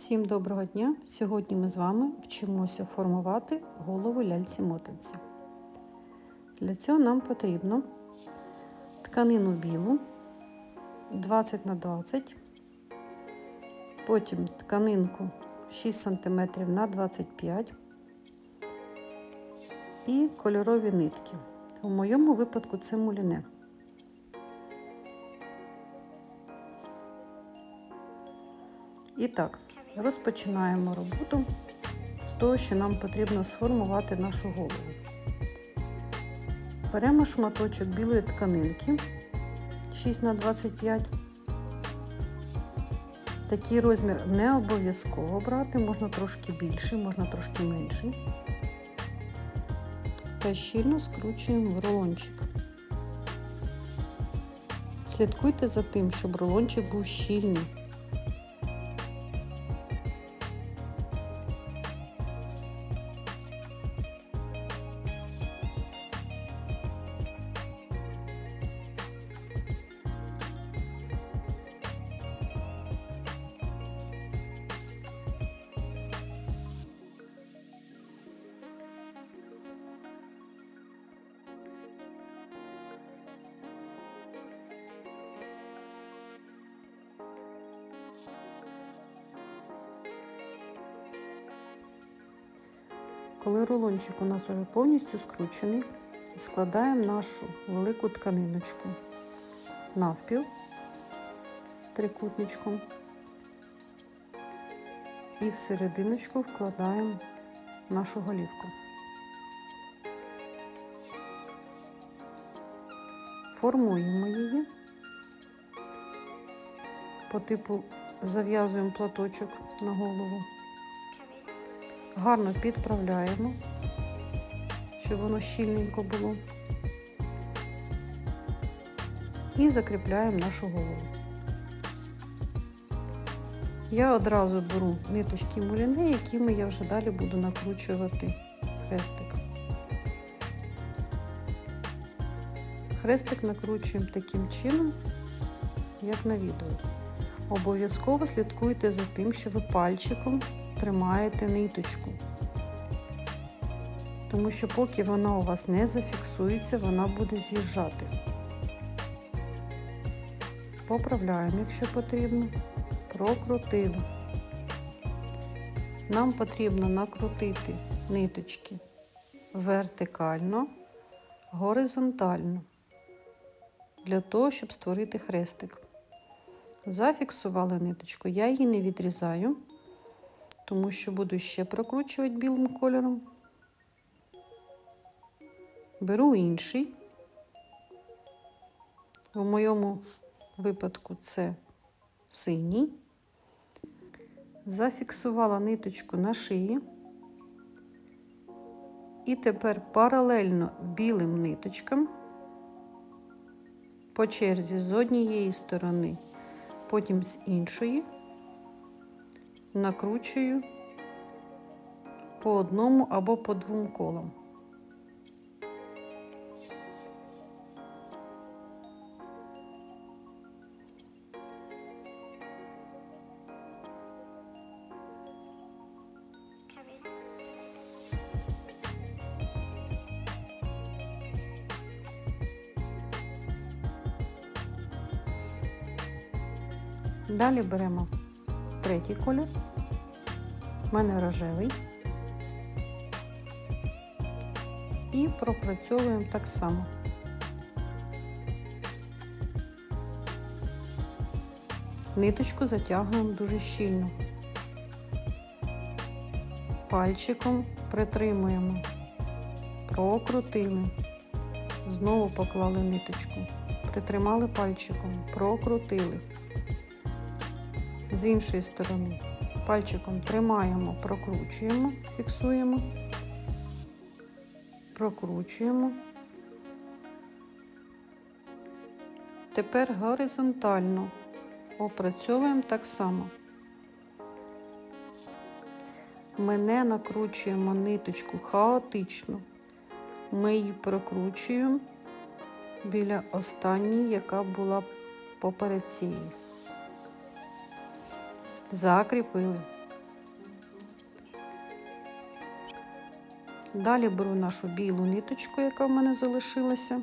Всім доброго дня! Сьогодні ми з вами вчимося формувати голову ляльці мотанці. Для цього нам потрібно тканину білу 20 на 20, потім тканинку 6 см на 25 і кольорові нитки. У моєму випадку це муліне. І так, розпочинаємо роботу з того, що нам потрібно сформувати нашу голову. Беремо шматочок білої тканинки 6 на 25 Такий розмір не обов'язково брати, можна трошки більший, можна трошки менший. Та щільно скручуємо в рулончик. Слідкуйте за тим, щоб рулончик був щільний. Коли рулончик у нас вже повністю скручений, складаємо нашу велику тканиночку навпіл трикутничком і в серединочку вкладаємо нашу голівку. Формуємо її, по типу зав'язуємо платочок на голову гарно підправляємо, щоб воно щільненько було. І закріпляємо нашу голову. Я одразу беру ниточки муліни, якими я вже далі буду накручувати хрестик. Хрестик накручуємо таким чином, як на відео. Обов'язково слідкуйте за тим, що ви пальчиком тримаєте ниточку. Тому що поки вона у вас не зафіксується, вона буде з'їжджати. Поправляємо, якщо потрібно, прокрутили. Нам потрібно накрутити ниточки вертикально, горизонтально, для того, щоб створити хрестик. Зафіксувала ниточку, я її не відрізаю тому що буду ще прокручувати білим кольором. Беру інший. В моєму випадку це синій. Зафіксувала ниточку на шиї. І тепер паралельно білим ниточкам по черзі з однієї сторони, потім з іншої накручую по одному або по двом колам. Далі беремо третій колір. У мене рожевий. І пропрацьовуємо так само. Ниточку затягуємо дуже щільно. Пальчиком притримуємо, прокрутили, знову поклали ниточку, притримали пальчиком, прокрутили з іншої сторони. Пальчиком тримаємо, прокручуємо, фіксуємо, прокручуємо. Тепер горизонтально опрацьовуємо так само. Ми не накручуємо ниточку хаотично, ми її прокручуємо біля останньої, яка була поперед цієї. Закріпили. Далі беру нашу білу ниточку, яка в мене залишилася.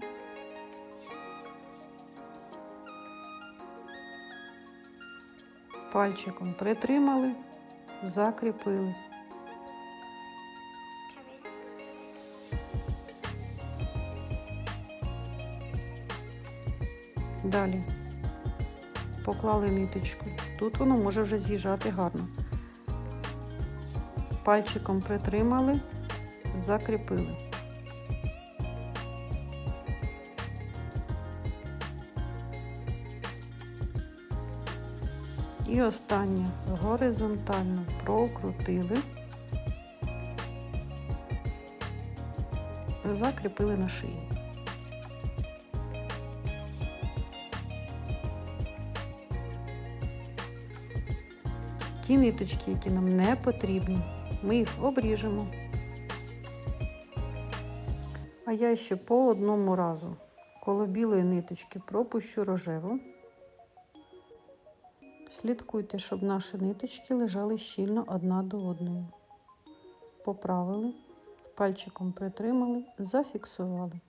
Пальчиком притримали, закріпили. Далі поклали ниточку. Тут воно може вже з'їжджати гарно. Пальчиком притримали, закріпили. І останнє горизонтально прокрутили, закріпили на шиї. Ті ниточки, які нам не потрібні, ми їх обріжемо. А я ще по одному разу коло білої ниточки пропущу рожеву. Слідкуйте, щоб наші ниточки лежали щільно одна до одної. Поправили, пальчиком притримали, зафіксували.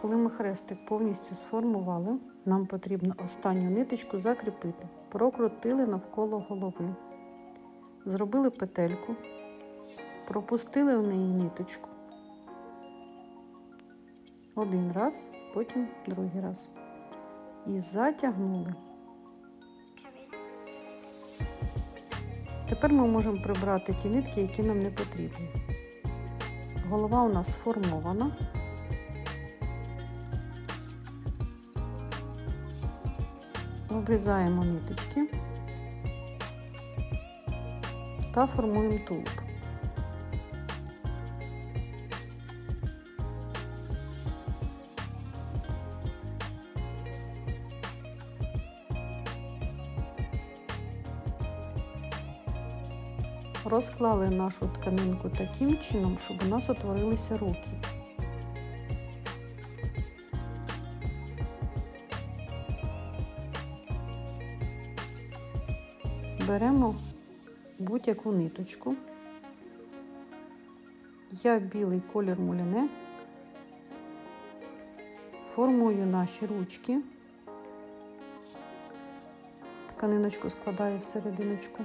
Коли ми хрестик повністю сформували, нам потрібно останню ниточку закріпити. Прокрутили навколо голови, зробили петельку, пропустили в неї ниточку. Один раз, потім другий раз. І затягнули. Тепер ми можемо прибрати ті нитки, які нам не потрібні. Голова у нас сформована. Обрізаємо ниточки та формуємо тулуб. Розклали нашу тканинку таким чином, щоб у нас утворилися руки. беремо будь-яку ниточку. Я білий колір муляне, формую наші ручки, тканиночку складаю в серединочку.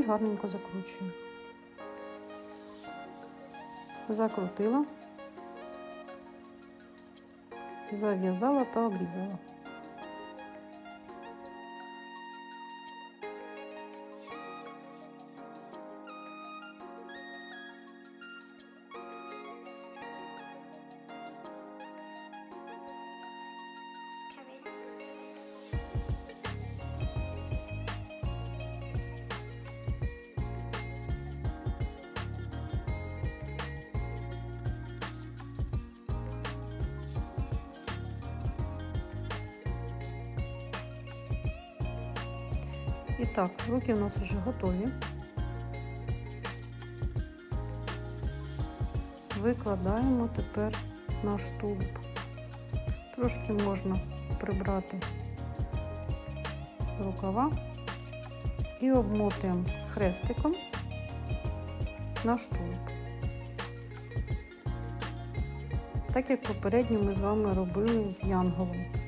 І гарненько закручую. Закрутила. зав'язала та обрізала. І так, руки у нас вже готові. Викладаємо тепер наш тулуб. Трошки можна прибрати рукава і обмотуємо хрестиком наш тулуб. Так як попередньо ми з вами робили з янголом.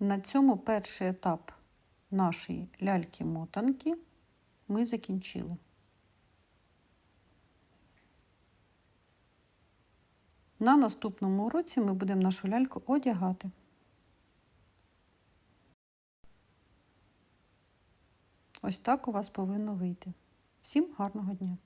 На цьому перший етап нашої ляльки-мотанки ми закінчили. На наступному уроці ми будемо нашу ляльку одягати. Ось так у вас повинно вийти. Всім гарного дня!